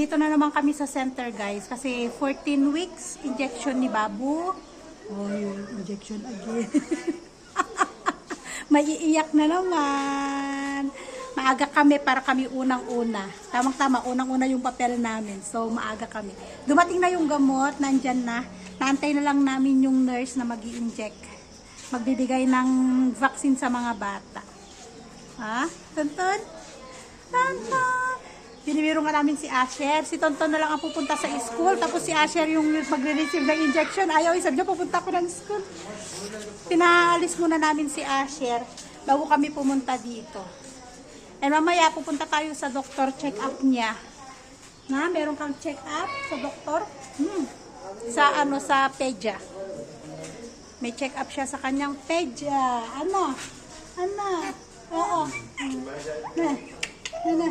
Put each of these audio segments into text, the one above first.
Dito na naman kami sa center guys kasi 14 weeks injection ni Babu. Oh, injection again. May iiyak na naman. Maaga kami para kami unang-una. Tamang-tama, unang-una yung papel namin. So, maaga kami. Dumating na yung gamot, nandyan na. Naantay na lang namin yung nurse na mag inject Magbibigay ng vaccine sa mga bata. Ha? Tonton? Tonton! Binibiro nga namin si Asher. Si Tonton na lang ang pupunta sa school. Tapos si Asher yung magre-receive ng injection. Ayaw, isabi niya, pupunta ko ng school. Pinaalis muna namin si Asher bago kami pumunta dito. And mamaya pupunta tayo sa doktor check-up niya. Na, meron kang check-up sa doktor? Hmm. Sa ano, sa pedya. May check-up siya sa kanyang pedya. Ano? Ano? Oo. Hmm. Na. Ano?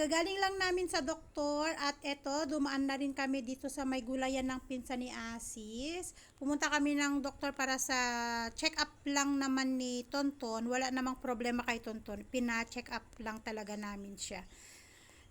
Kagagaling lang namin sa doktor at eto, dumaan na rin kami dito sa may gulayan ng pinsan ni Asis. Pumunta kami ng doktor para sa check-up lang naman ni Tonton. Wala namang problema kay Tonton. Pina-check up lang talaga namin siya.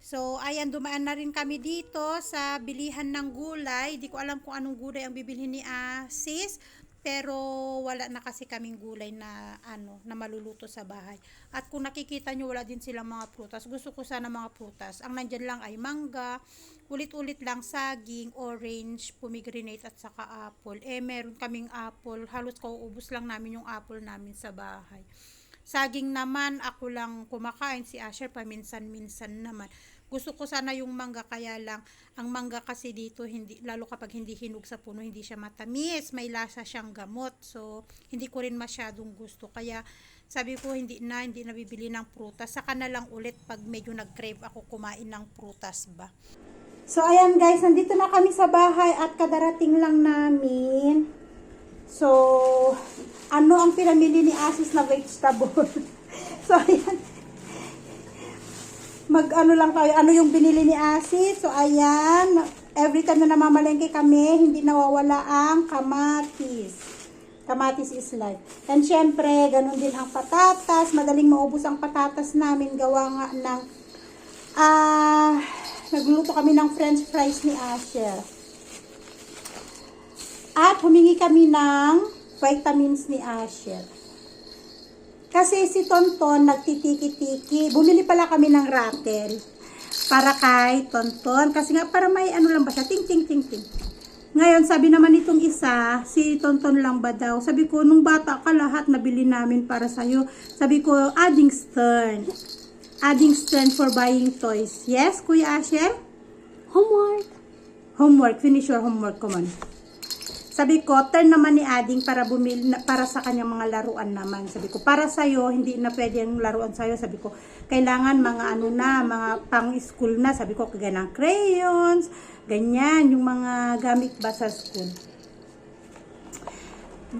So, ayan, dumaan na rin kami dito sa bilihan ng gulay. Di ko alam kung anong gulay ang bibilhin ni Asis. Pero wala na kasi kaming gulay na ano na maluluto sa bahay. At kung nakikita nyo, wala din silang mga prutas. Gusto ko sana mga prutas. Ang nandyan lang ay mangga, ulit-ulit lang saging, orange, pomegranate at saka apple. Eh, meron kaming apple. Halos kauubos lang namin yung apple namin sa bahay. Saging naman, ako lang kumakain. Si Asher paminsan-minsan naman. Gusto ko sana yung mangga kaya lang ang mangga kasi dito hindi lalo kapag hindi hinog sa puno hindi siya matamis, may lasa siyang gamot. So hindi ko rin masyadong gusto kaya sabi ko hindi na hindi na bibili ng prutas. Saka na lang ulit pag medyo nag-crave ako kumain ng prutas ba. So ayan guys, nandito na kami sa bahay at kadarating lang namin. So ano ang pinamili ni Asis na vegetable? so ayan mag ano lang tayo, ano yung binili ni Asi. So, ayan, every time na namamalengke kami, hindi nawawala ang kamatis. Kamatis is life. And syempre, ganun din ang patatas. Madaling maubos ang patatas namin. Gawa nga ng, ah, nagluto kami ng french fries ni Asher. At humingi kami ng vitamins ni Asher. Kasi si Tonton nagtitiki-tiki. Bumili pala kami ng rattle para kay Tonton. Kasi nga para may ano lang ba siya, ting ting ting ting. Ngayon sabi naman nitong isa, si Tonton lang ba daw? Sabi ko, nung bata ka lahat nabili namin para sa'yo. Sabi ko, adding stern. Adding stern for buying toys. Yes, Kuya Asher? Homework. Homework. Finish your homework. Come on. Sabi ko, turn naman ni Ading para bumili na- para sa kanyang mga laruan naman. Sabi ko, para sa hindi na pwede yung laruan sa Sabi ko, kailangan mga ano na, mga pang-school na. Sabi ko, kagaya ng crayons, ganyan, yung mga gamit ba sa school.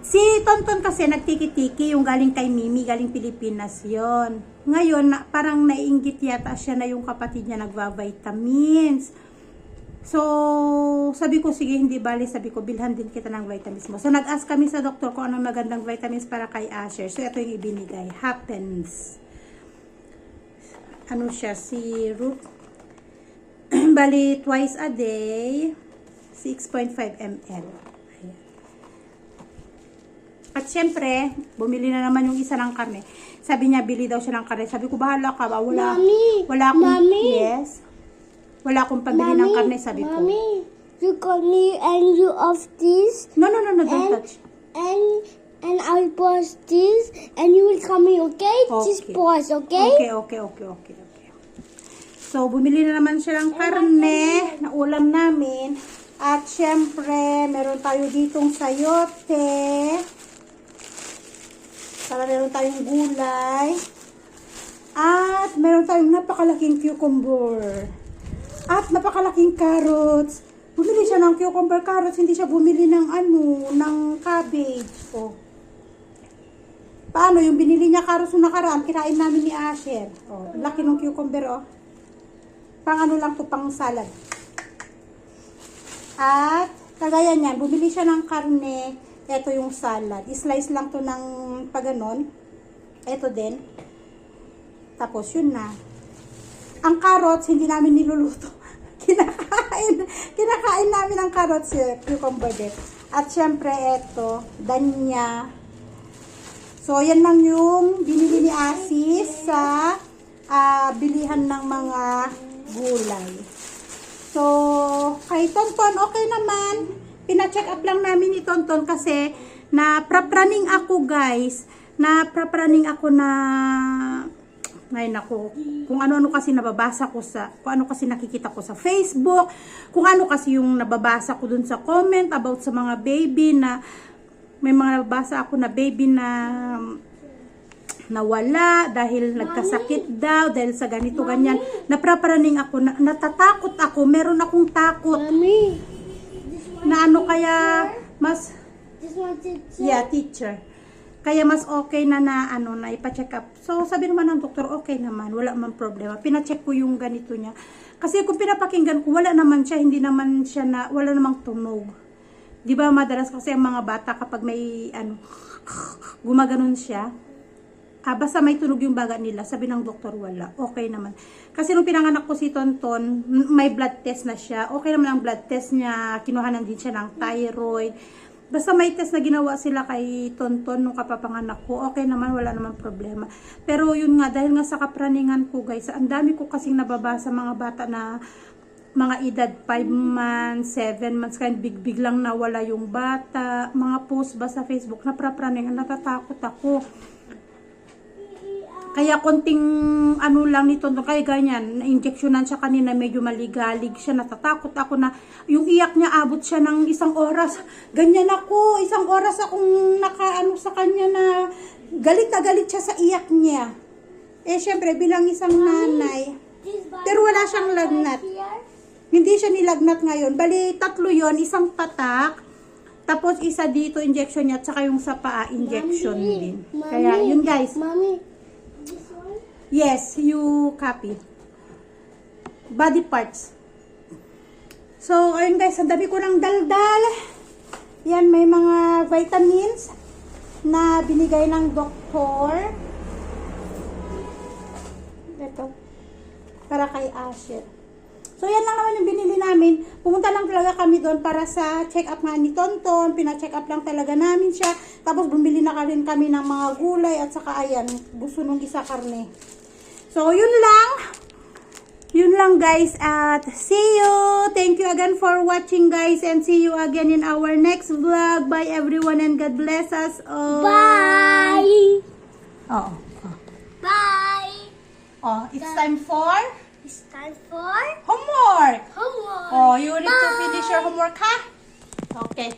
Si Tonton kasi nagtiki-tiki yung galing kay Mimi, galing Pilipinas yon. Ngayon, na, parang naiinggit yata siya na yung kapatid niya nagva-vitamins. So, sabi ko, sige, hindi bali. Sabi ko, bilhan din kita ng vitamins mo. So, nag-ask kami sa doktor kung anong magandang vitamins para kay Asher. So, ito yung ibinigay. Happens. Ano siya? Syrup. bali, twice a day. 6.5 ml. Ayan. At syempre, bumili na naman yung isa ng karne. Sabi niya, bili daw siya ng karne. Sabi ko, bahala ka ba? Wala, Mami! wala akong, Mami! yes. Wala akong pabili ng karne, sabi ko. Mommy, you got me and you of this No, no, no, no, don't and touch. and and I'll pause this and you will come here, okay? Just Okay. pause, okay? Okay, okay, okay, okay, okay. So, bumili na naman siya ng karne na ulam namin. At syempre, meron tayo ditong sayote. Para meron tayong gulay. At meron tayong napakalaking cucumber. At napakalaking carrots. Bumili siya ng cucumber carrots, hindi siya bumili ng ano, ng cabbage. Oh. Paano yung binili niya carrots nung nakaraan, kinain namin ni Asher. Oh, laki ng cucumber oh. Pang ano lang to, pang salad. At kagaya niyan, bumili siya ng karne, ito yung salad. I-slice lang to ng paganon. Ito din. Tapos yun na. ang carrots, hindi namin niluluto. Kinakain, kinakain namin ang carrots, eh, cucumber din. At syempre, eto, danya. So, yan lang yung binili ni Asis sa ah, bilihan ng mga gulay. So, kay Tonton, okay naman. Pina-check up lang namin ni Tonton kasi na prapraning ako, guys. Na prapraning ako na ngayon ako, kung ano-ano kasi nababasa ko sa, kung ano kasi nakikita ko sa Facebook, kung ano kasi yung nababasa ko dun sa comment about sa mga baby na, may mga nababasa ako na baby na nawala dahil nagkasakit daw dahil sa ganito ganyan. Napraparaning ako na, natatakot ako meron akong takot. Mommy, na ano kaya mas teacher. yeah teacher kaya mas okay na na ano na ipa-check up so sabi naman ng doktor okay naman wala man problema pina-check ko yung ganito niya kasi kung pinapakinggan ko wala naman siya hindi naman siya na wala namang tunog di ba madalas kasi ang mga bata kapag may ano gumaganon siya Ah, basta may tunog yung baga nila. Sabi ng doktor, wala. Okay naman. Kasi nung pinanganak ko si Tonton, may blood test na siya. Okay naman ang blood test niya. Kinuhanan din siya ng thyroid. Basta may test na ginawa sila kay Tonton nung kapapanganak ko. Okay naman, wala naman problema. Pero yun nga, dahil nga sa kapraningan ko guys, ang dami ko kasing nababasa mga bata na mga edad 5 months, 7 months, kaya big-big lang nawala yung bata. Mga post ba sa Facebook, naprapraningan, natatakot ako. Kaya konting ano lang nito, kaya ganyan, na-injectionan siya kanina, medyo maligalig siya, natatakot ako na yung iyak niya abot siya ng isang oras. Ganyan ako, isang oras akong nakaano sa kanya na galit na galit siya sa iyak niya. Eh syempre bilang isang nanay, pero wala siyang lagnat. Hindi siya nilagnat ngayon. Bali, tatlo yon isang patak, tapos isa dito injection niya, at saka yung sa paa injection Mommy, din. Kaya yun guys, one. Yes, you copy. Body parts. So, ayun guys, ang dami ko ng daldal. Yan, may mga vitamins na binigay ng doktor. Ito. Para kay Asher. So, yan lang naman yung binili namin. Pumunta lang talaga kami doon para sa check-up nga ni Tonton. Pina-check up lang talaga namin siya. Tapos, bumili na rin kami ng mga gulay at saka ayan, gusto nung isa karne. So, yun lang. Yun lang guys at see you. Thank you again for watching guys and see you again in our next vlog. Bye everyone and God bless us all. Bye. Oh, oh. Bye. oh it's time for It's time for homework. homework. Oh, you need to Bye. finish your homework, ha? Okay.